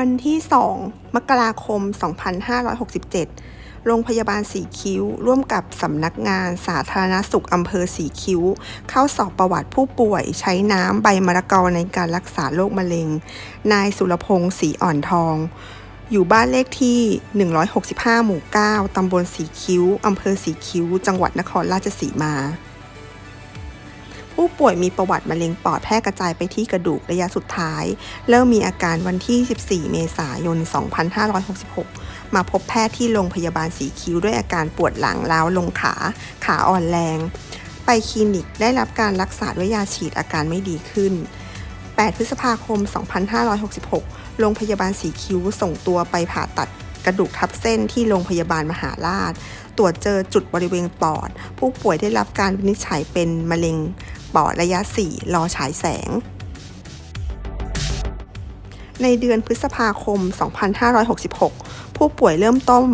วันที่ 2 มกราคม 2567 โรงพยาบาลสีคิ้ว ร่วมกับสำนักงานสาธารณสุขอำเภอสีคิ้ว เข้าสอบประวัติผู้ป่วยใช้น้ำใบมะละกอในการรักษาโรคมะเร็ง นายสุรพงศ์ศรีอ่อนทอง อยู่บ้านเลขที่ 165 หมู่ 9 ตำบลสีคิ้ว อำเภอสีคิ้ว จังหวัดนครราชสีมา ผู้ป่วยมีประวัติมะเร็งปอดแพร่กระจายไปที่กระดูกระยะสุดท้าย เริ่มมีอาการวันที่ 14 เมษายน 2566 มาพบแพทย์ที่โรงพยาบาลสีคิ้วด้วยอาการปวดหลังล้าวลงขา ขาอ่อนแรง ไปคลินิกได้รับการรักษาด้วยยาฉีดอาการไม่ดีขึ้น 8 พฤษภาคม 2566 โรงพยาบาลสีคิ้วส่งตัวไปผ่าตัดกระดูกทับเส้นที่โรงพยาบาลมหาราช ตรวจเจอจุดบริเวณปอด ผู้ป่วยได้รับการวินิจฉัยเป็นมะเร็ง ปอดระยะ 4 รอฉายแสง ในเดือนพฤษภาคม 2566 ผู้ป่วยเริ่มต้ม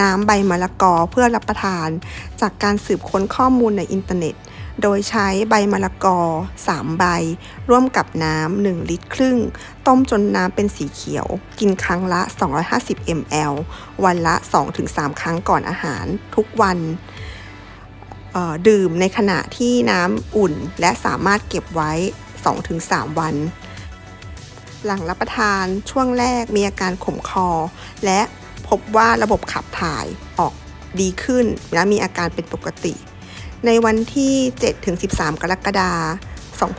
น้ำใบมะละกอเพื่อรับประทาน จากการสืบค้นข้อมูลในอินเทอร์เน็ต โดยใช้ใบมะละกอ 3 ใบ ร่วมกับน้ำ 1 ลิตรครึ่ง ต้มจนน้ำเป็นสีเขียว กินครั้งละ 250 ml วันละ 2-3 ครั้งก่อนอาหาร ทุกวัน ดื่มในขณะที่น้ำอุ่น และสามารถเก็บไว้ 2-3 วัน หลังรับประทานช่วงแรกมีอาการขมคอ และพบว่าระบบขับถ่ายออกดีขึ้นและมีอาการเป็นปกติ ในวันที่ 7-13 กรกฎาคม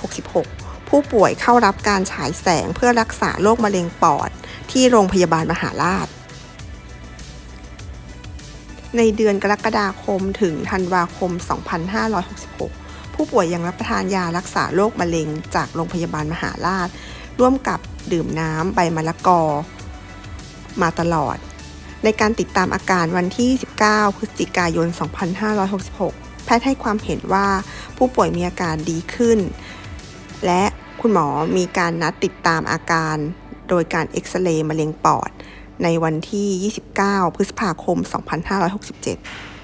2566ผู้ป่วยเข้ารับการฉายแสงเพื่อรักษาโรคมะเร็งปอดที่โรงพยาบาลมหาราช ในเดือนกรกฎาคมถึงธันวาคม 2566 ผู้ป่วยยังรับประทานยารักษาโรคมะเร็งจากโรงพยาบาลมหาราช ร่วมกับดื่มน้ำใบมะละกอ มาตลอด ในการติดตามอาการวันที่ 19 พฤศจิกายน 2566 แพทย์ให้ความเห็นว่าผู้ป่วยมีอาการดีขึ้น และคุณหมอมีการนัดติดตามอาการ โดยการเอ็กซเรย์มะเร็งปอด ในวันที่ 29 พฤษภาคม 2567